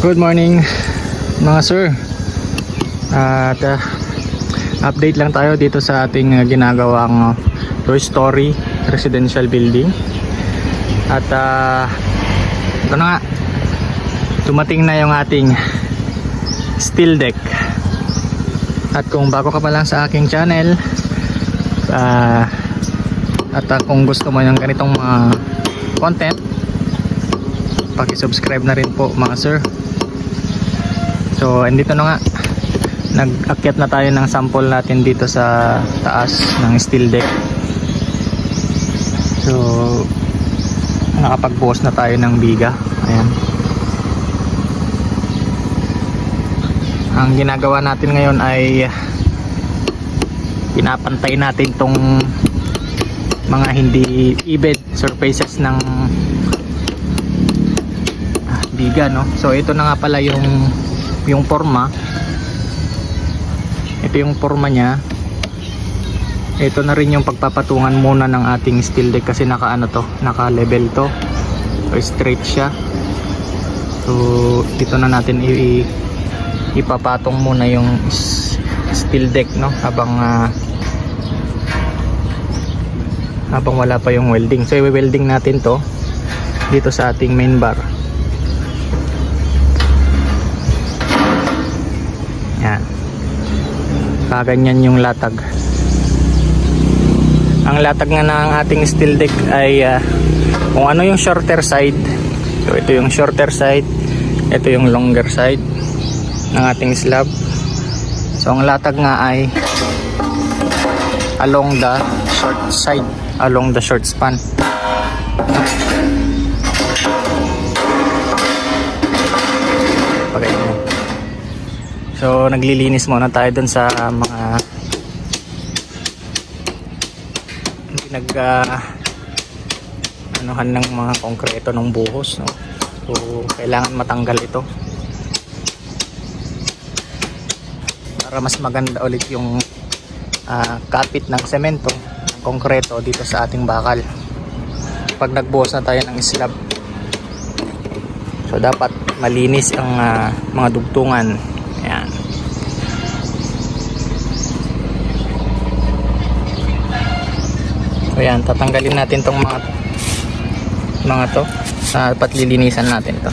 Good morning mga sir. At uh, update lang tayo dito sa ating uh, ginagawang uh, two-story residential building. At uh, ito na nga. Dumating na yung ating steel deck. At kung bago ka pa lang sa aking channel uh, At uh, kung gusto mo yung ganitong mga content Paki-subscribe na rin po mga sir So, andito na nga. Nag-akyat na tayo ng sample natin dito sa taas ng steel deck. So, nakapag-buhos na tayo ng biga. Ayan. Ang ginagawa natin ngayon ay pinapantay natin tong mga hindi even surfaces ng biga no. So ito na nga pala yung yung forma. Ito yung forma niya. Ito na rin yung pagpapatungan muna ng ating steel deck kasi naka ano to naka level to. So straight siya. So dito na natin i, ipapatong muna yung steel deck no? Habang ah, habang wala pa yung welding. So i-welding natin to dito sa ating main bar Kaganyan yung latag. Ang latag nga ng ating steel deck ay ah, kung ano yung shorter side. So ito yung shorter side. Ito yung longer side ng ating slab. So ang latag nga ay along the short side, along the short span. So naglilinis muna tayo dun sa mga pinag uh, anuhan ng mga konkreto ng buhos no? so kailangan matanggal ito. Para mas maganda ulit yung ah, kapit ng semento ng konkreto dito sa ating bakal. Pag nagbuhos na tayo ng slab. So dapat malinis ang ah, mga dugtungan So yan, tatanggalin natin tong mga mga to. Dapat lilinisan natin to.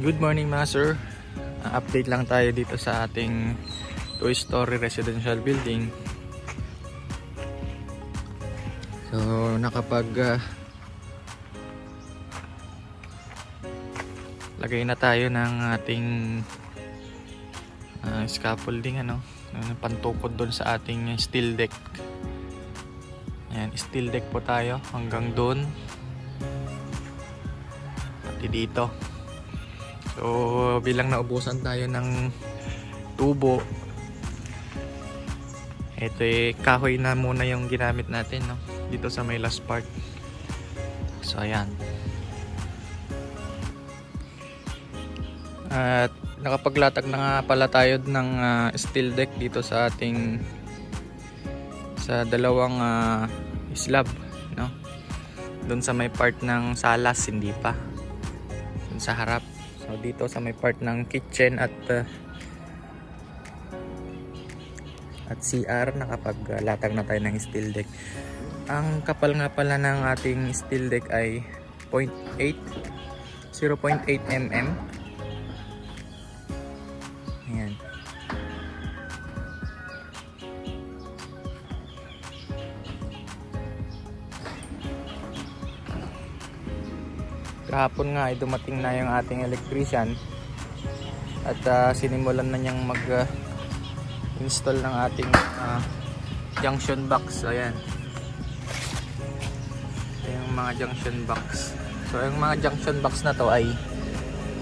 Good morning mga sir. Uh, update lang tayo dito sa ating two-story residential building. So nakapag uh, lagay na tayo ng ating uh, scaffolding ano, yung pantukod doon sa ating steel deck. Ayan, steel deck po tayo hanggang doon. Pati dito. So, bilang naubusan tayo ng tubo, ito eh, kahoy na muna yung ginamit natin, no? Dito sa may last part. So, ayan. At nakapaglatag na nga pala tayo ng ah, steel deck dito sa ating sa dalawang ah, slab no doon sa may part ng salas hindi pa doon sa harap so dito sa may part ng kitchen at ah, at CR nakapaglatag na tayo ng steel deck ang kapal nga pala ng ating steel deck ay 0.8 0.8 mm Ayan. Kahapon nga ay dumating na yung ating electrician at ah, sinimulan na niyang mag ah, install ng ating ah, junction box. Ayan. Ito yung mga junction box. So yung mga junction box na to ay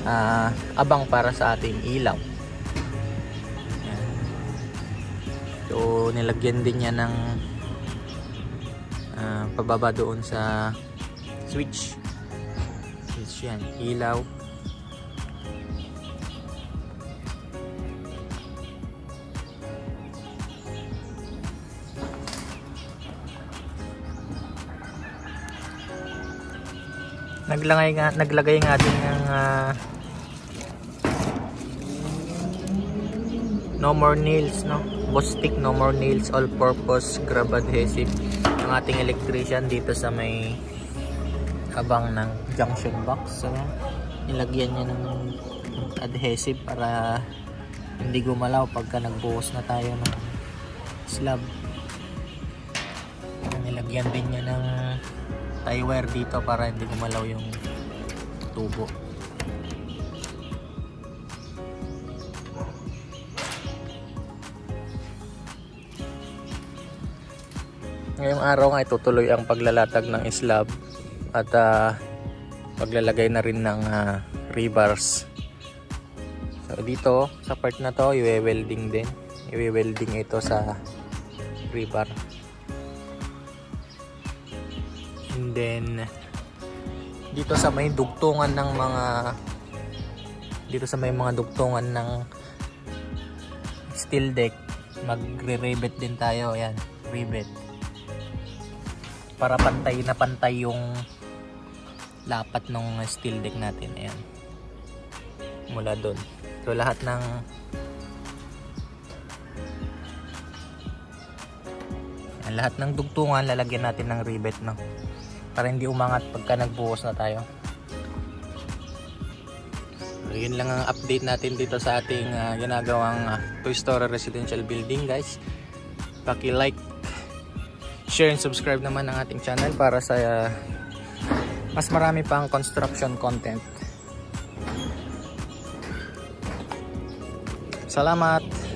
ah, abang para sa ating ilaw. Ayan. So nilagyan din niya ng ah, pababa doon sa switch. Switch yan, ilaw. Naglagay nga naglagay nga din ng ah, no more nails no Bostik no more nails all purpose grab adhesive ang ating electrician dito sa may abang ng junction box so nilagyan niya ng adhesive para hindi gumalaw pagka nagbuhos na tayo ng slab. Nilagyan din niya ng tie wire dito para hindi gumalaw yung tubo. Ngayong araw nga itutuloy ang paglalatag ng slab at ah, paglalagay na rin ng ah, rebars so dito sa part na to i-welding din. I-welding ito sa rebar and then dito sa may dugtungan ng mga dito sa may mga dugtungan ng steel deck magre-rivet din tayo. Ayan rivet. Para pantay na pantay yung lapat ng steel deck natin. Ayan. Mula doon. So lahat ng ayan, lahat ng dugtungan lalagyan natin ng rivet no? Para hindi umangat pagka nagbuhos na tayo. So, yun lang ang update natin dito sa ating ah, ginagawang ah, two story residential building guys. Paki like share and subscribe naman ang ating channel para sa uh, mas marami pang construction content. Salamat!